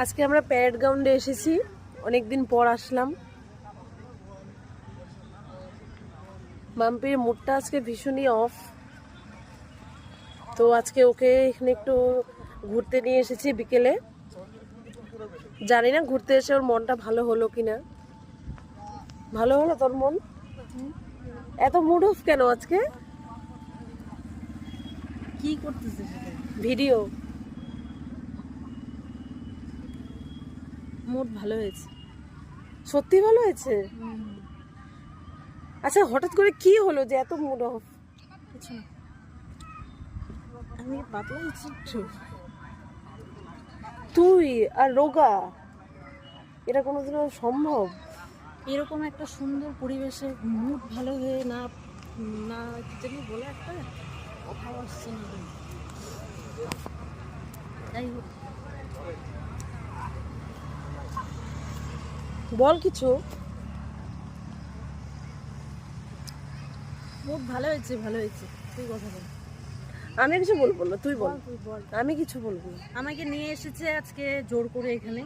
আজকে আমরা প্যারেড গ্রাউন্ডে এসেছি। অনেকদিন পর আসলাম। মাম্পির মুডটা আজকে ভীষণই অফ তো আজকে ওকে এখানে একটু ঘুরতে নিয়ে এসেছি বিকেলে। জানি না ঘুরতে এসে ওর মনটা ভালো হলো কিনা। ভালো হলো তোর মন? এত মুড অফ কেন আজকে? কি করতেছে ভিডিও। মুড ভালো হয়েছে। সত্যি ভালো হয়েছে? আচ্ছা হঠাৎ করে কি হলো যে এত মুড অফ আমি পাতলা একটু। তুই আর রোগা এটা কোনোদিনও সম্ভব? এরকম একটা সুন্দর পরিবেশে মুড ভালো হয়ে না না কি জানি বলে একটা আসছে না। যাই হোক। বল কিছু। মুড ভালো হয়েছে ভালো হয়েছে। তুই কথা বল। আমি কিছু বলব না তুই বল। বল, তুই বল। আমি কিছু বলব। আমাকে নিয়ে এসেছে আজকে জোর করে এখানে।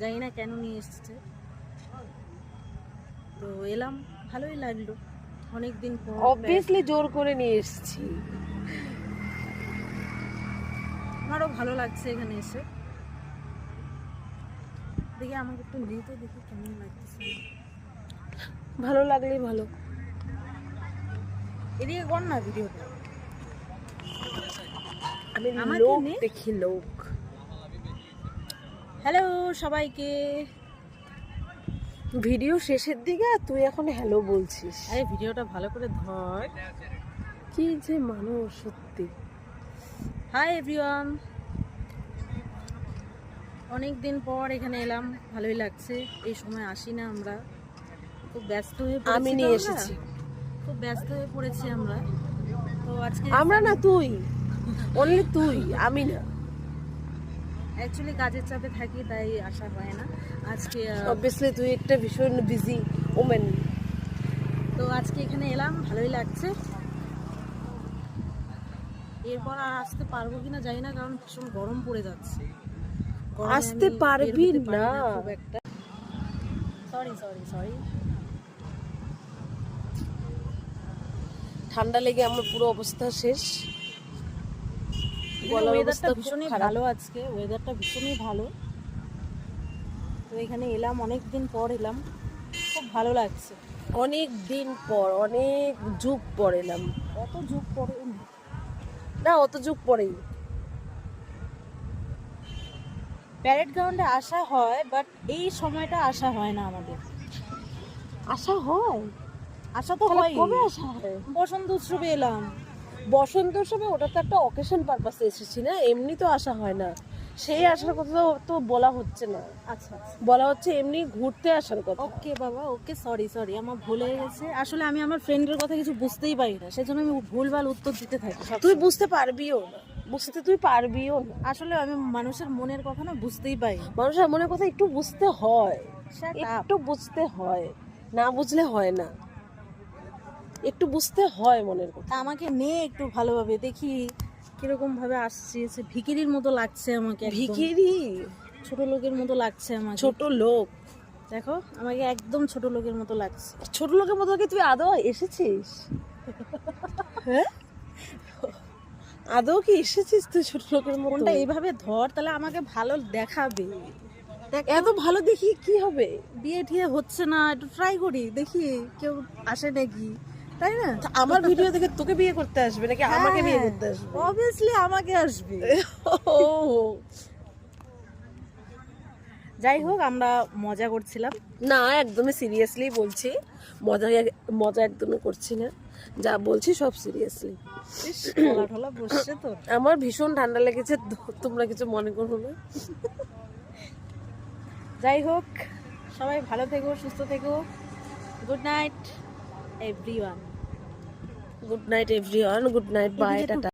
জানি না কেন নিয়ে এসেছে। তো এলাম ভালোই লাগল। অনেক দিন পর অবভিয়াসলি জোর করে নিয়ে এসেছি। আমারও ভালো লাগছে এখানে এসে। দেখি আমাকে একটু নিতে দেখি কেমন লাগতেছে। ভালো লাগলেই ভালো। এদিকে কর না ভিডিওটা। আমি লোক দেখি লোক। হ্যালো সবাইকে। ভিডিও শেষের দিকে আর তুই এখন হ্যালো বলছিস। আরে ভিডিওটা ভালো করে ধর। কি যে মানুষ সত্যি। হাই এভরিওয়ান অনেক দিন পর এখানে এলাম ভালোই লাগছে। এই সময় আসি না আমরা। খুব ব্যস্ত হয়ে আমি নিয়ে এসেছি। খুব ব্যস্ত হয়ে পড়েছি আমরা। তো আজকে আমরা না তুই। অনলি তুই আমি না। অ্যাকচুয়ালি কাজের চাপে থাকি তাই আসা হয় না। আজকে অবভিয়াসলি তুই একটা ভীষণ বিজি ওমেন তো আজকে এখানে এলাম ভালোই লাগছে। এরপর আর আসতে পারব কিনা জানি না কারণ ভীষণ গরম পড়ে যাচ্ছে। আসতে পারবি না। সরি সরি সরি ঠান্ডা লেগে আমার পুরো অবস্থা শেষ। ওয়েদারটা ভীষণই ভালো আজকে ওয়েদারটা ভীষণই ভালো। তো এখানে এলাম অনেক দিন পর এলাম। খুব ভালো লাগছে। অনেক দিন পর অনেক যুগ পর এলাম। কত যুগ পরে না অত যুগ পরেই। প্যারেড গ্রাউন্ডে আসা হয় বাট এই সময়টা আসা হয় না আমাদের। আসা হয়? আসা তো হয় কবে আসা হয়? বসন্ত উৎসবে এলাম। বসন্ত উৎসবে ওটা তো একটা অকেশন পারপাসে এসেছি না? এমনি তো আসা হয় না। সেই আসার কথা তো- বলা হচ্ছে না। আচ্ছা আচ্ছা। বলা হচ্ছে এমনি ঘুরতে আসার কথা। ওকে বাবা ওকে সরি সরি আমার ভুল হয়ে গেছে। আসলে আমি আমার ফ্রেন্ডের কথা কিছু বুঝতেই পারি না সেজন্য আমি ভুলভাল উত্তর দিতে থাকি। তুই বুঝতে পারবিও না। বুঝতে তুই পারবিও না। আসলে আমি মানুষের মনের কথা না বুঝতেই পারি। মানুষের মনের কথা একটু বুঝতে হয়। একটু বুঝতে হয়। না বুঝলে হয় না। একটু বুঝতে হয় মনের কথা। আমাকে নে একটু ভালোভাবে দেখি কীরকম ভাবে আসছে সে ভিকিরির মতো লাগছে আমাকে। ভিখিরি? ছোট লোকের মতো লাগছে আমাকে। ছোট লোক? দেখো আমাকে একদম ছোট লোকের মতো লাগছে। ছোট লোকের মতো তুই আদৌ এসেছিস? হ্যাঁ? আদৌ কি এসেছিস তুই ছোট লোকের মতো? কোনটা এইভাবে ধর তাহলে আমাকে ভালো দেখাবে। দেখ এত ভালো দেখি কি হবে? বিয়ে ঠিয়ে হচ্ছে না একটু ট্রাই করি দেখি কেউ আসে নাকি তাই না? আমার ভিডিও দেখে তোকে বিয়ে করতে আসবে নাকি আমাকে বিয়ে করতে আসবে? অবভিয়াসলি আমাকে আসবে। যাই হোক আমরা মজা করছিলাম। না একদমই সিরিয়াসলি বলছি মজা মজা একদমই করছি না। যা বলছি সব সিরিয়াসলি আমার ভীষণ ঠান্ডা লেগেছে তোমরা কিছু মনে করো না। যাই হোক সবাই ভালো থেকো সুস্থ থেকো। Good night everyone good night everyone good night bye tata.